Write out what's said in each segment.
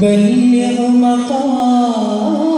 بلغ مقام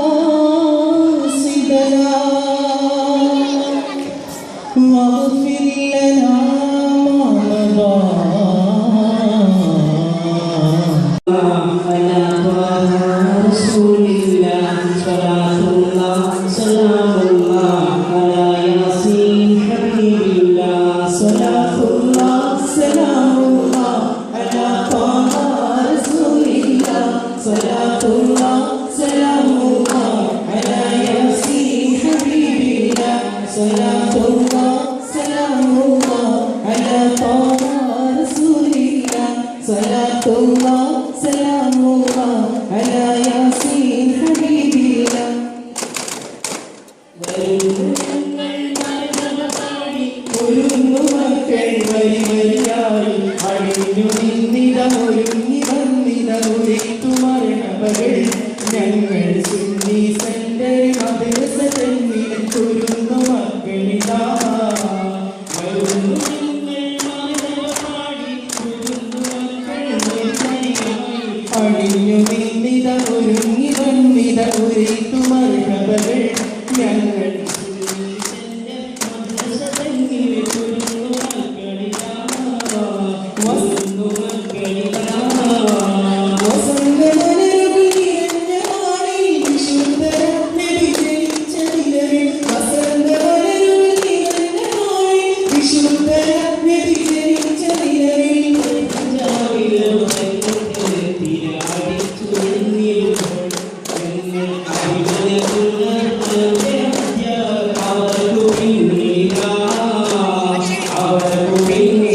por mim.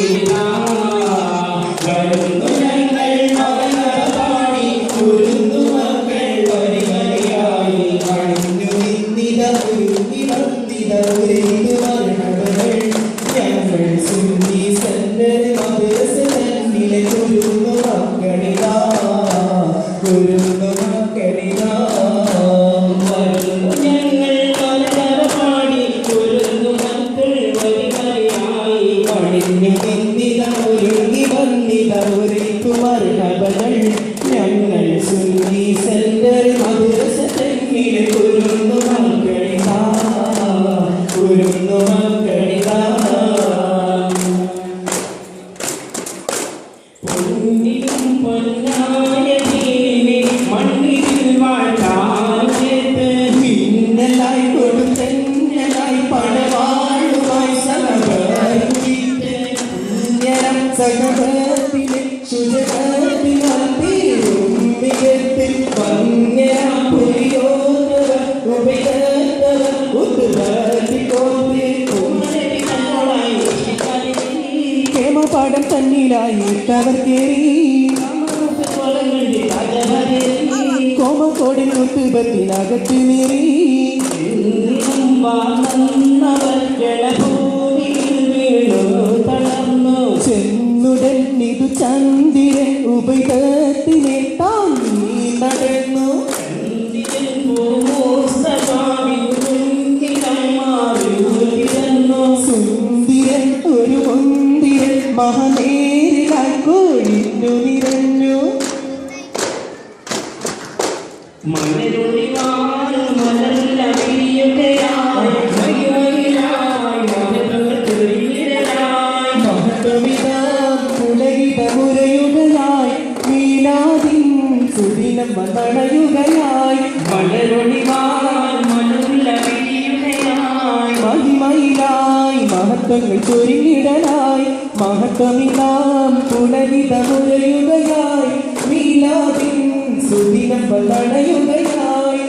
பொன்னிலும் பொன்னா പാടം തന്നിലായി തവർക്കേറി കോമക്കോടിൽ മുത്തുപത്തിനകത്ത് നേറി ചെന്നുടൻ ഇതു ചന്ദിരൻ ഉപയോഗ ശബ്ദങ്ങൾ ചൊരിഞ്ഞിടലായി മഹത്വമിതാം പുലരിത മീലാതിൻ സുദിനം വളയുകയായി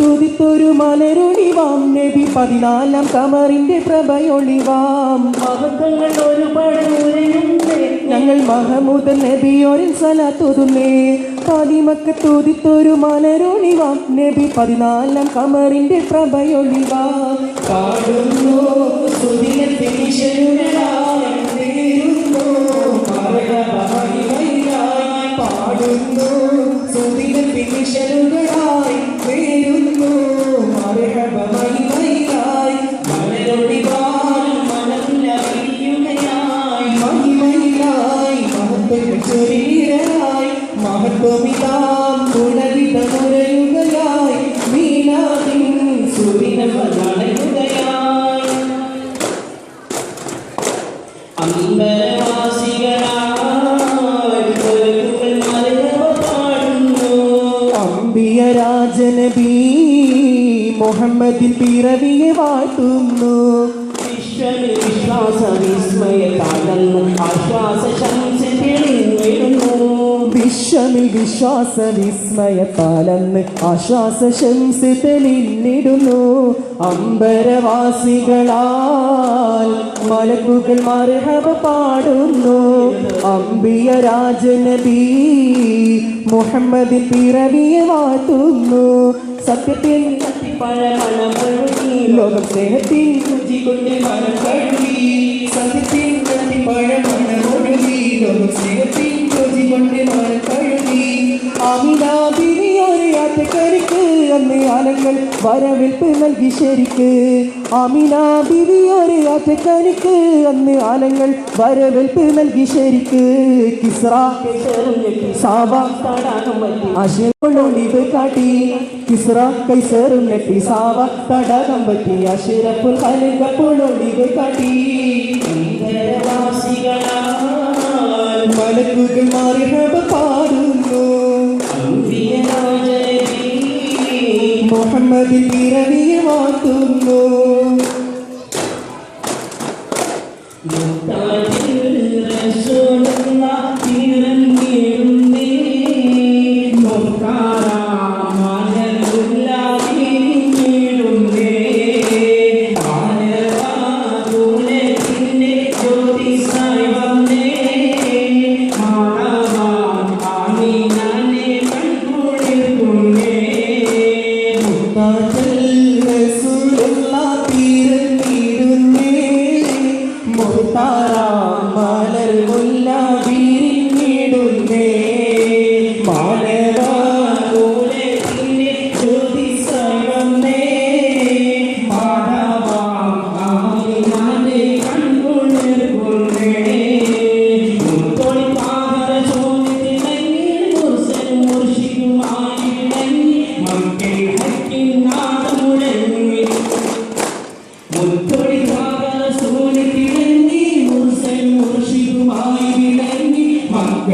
തുതിത്തൊരു മലരൊളിവാം. നബി പതിനാലാം കമറിന്റെ പ്രഭയൊളിവാം. മഹത്വങ്ങൾ ഒരുപാട് ഞങ്ങൾ മഹമൂദ് നബിയോരിൽ സലാത്തൊതുന്നേ. പാതിമക്ക തോതിത്തൊരു മലരൊളിവാ നബി പതിനാലാം കമറിന്റെ പ്രഭയൊളിവാ ത്വമിതാം ഗുണവിതമുരയുകയായി വീണാതിൻ സുവിനമണയുകയായി അമ്പിയരാജനബി മുഹമ്മദിൻ പിറവിയെ വാഴ്ത്തുന്നു. വിശ്വവിശ്വാസ വിസ്മയത്താണെന്ന് ആശ്വാസ ശമ്പ വിശ്വമിൽ വിശ്വാസ വിസ്മയത്താലെന്ന് ആശ്വാസ ശംസ് തെളിഞ്ഞിടുന്നു അമ്പരവാസികളാൽ മലക്കുകൾ മർഹബ പാടുന്നു. അമ്പിയ രാജനബി മുഹമ്മദ് പിറവിയെ വാഴ്ത്തുന്നു. സത്യത്തിൽ ലോകം സത്യത്തിൽ പഴമണമൊഴുകി ലോകം സ്നേഹത്തിൽ അന്ന് ആലങ്ങൾ വരവേൽപ്പ് നൽകി ശരിക്ക്. അമിനാബിവി അറിയാത്ത കനിക്ക് അന്ന് ആലങ്ങൾ വരവേൽപ്പ് നൽകി ശരിക്ക്. കിസ്ര കാട്ടി. കിസ്ര കൈസറും നെട്ടി സാവ തടാകം പറ്റി. അഷിറപ്പുൽ കലകപ്പൊളൊളിവ് കാട്ടി. മലക്കുകൾ മാറി ഹബ മുഹമ്മദിൻ പിറവിയെ വാഴ്ത്തുന്നു.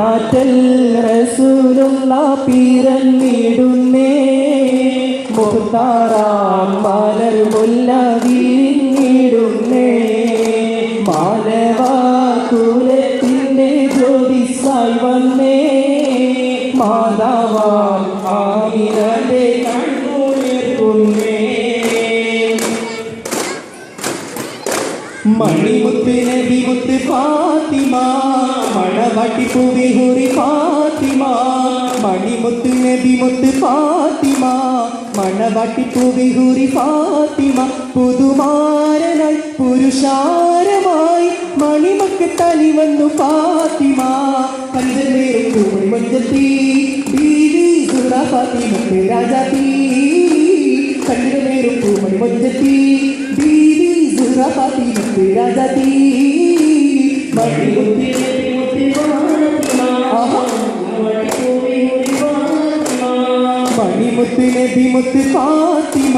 മുത്താറ്റൽ റസൂലുള്ള പിറന്നിടുന്നേ മുത്താറാം മലർ മുല്ല വിരിഞ്ഞിടുന്നേ മാനവ കുലത്തിന്റെ ജ്യോതിസായി വന്നേ. മാതാവാം ആമിരന്റെ കണ്ണുയർക്കുന്നേ മണിമുത്ത് നബിമുത്ത് ഫാത്തിമ. മണവാട്ടി ഹുറി ഫാത്തിമ മണിമുത്ത് നബിമുത്ത് ഫാത്തിമ മണവട്ടിപ്പൂവി ഹുറി ഫാത്തിമ പുതുമാരനായി പുരുഷാരമായി മണിമക്ക് തലി വന്നു ഫാത്തിമ. പഞ്ചമേറും മഞ്ചത്തി ബീവി സുറ ഫാത്തിമക്ക് രാജാത്തി കണ്ണിടമേറും പൂമണി മഞ്ചത്തി ബീവി സുറ ഫാത്തിമക്ക് രാജാത്തി മണിമുത്തി മണിമുത്ത് നബിമുത്ത് ഫാത്തിമ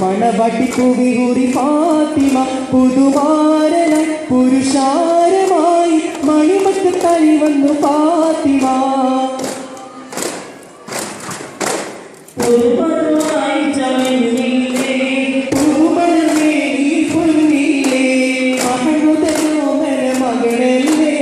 മണവാട്ടി കുവിഹുറി ഫാത്തിമ പുതുമാരന പുരുഷാരമായി മണിമക്ക് തലി വന്നു ഫാത്തിമ. മകളല്ലേ?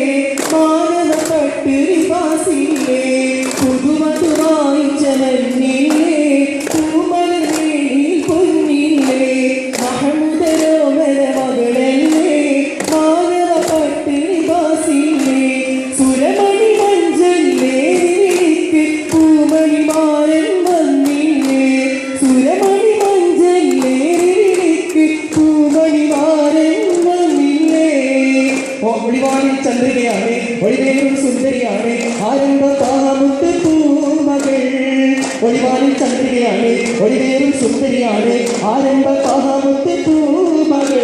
சந்திரியாவே ஒளிவேலும் சுந்தரியாவே ஆரம்ப பாகமுத்து பூமகள். ஒளிவாரின் சந்திரியாவே ஒளிவேலும் சுந்தரியாவே ஆரம்ப பாகமுத்து பூமகள்.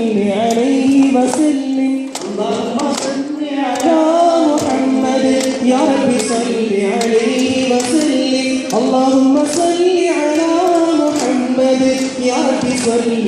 Sorry.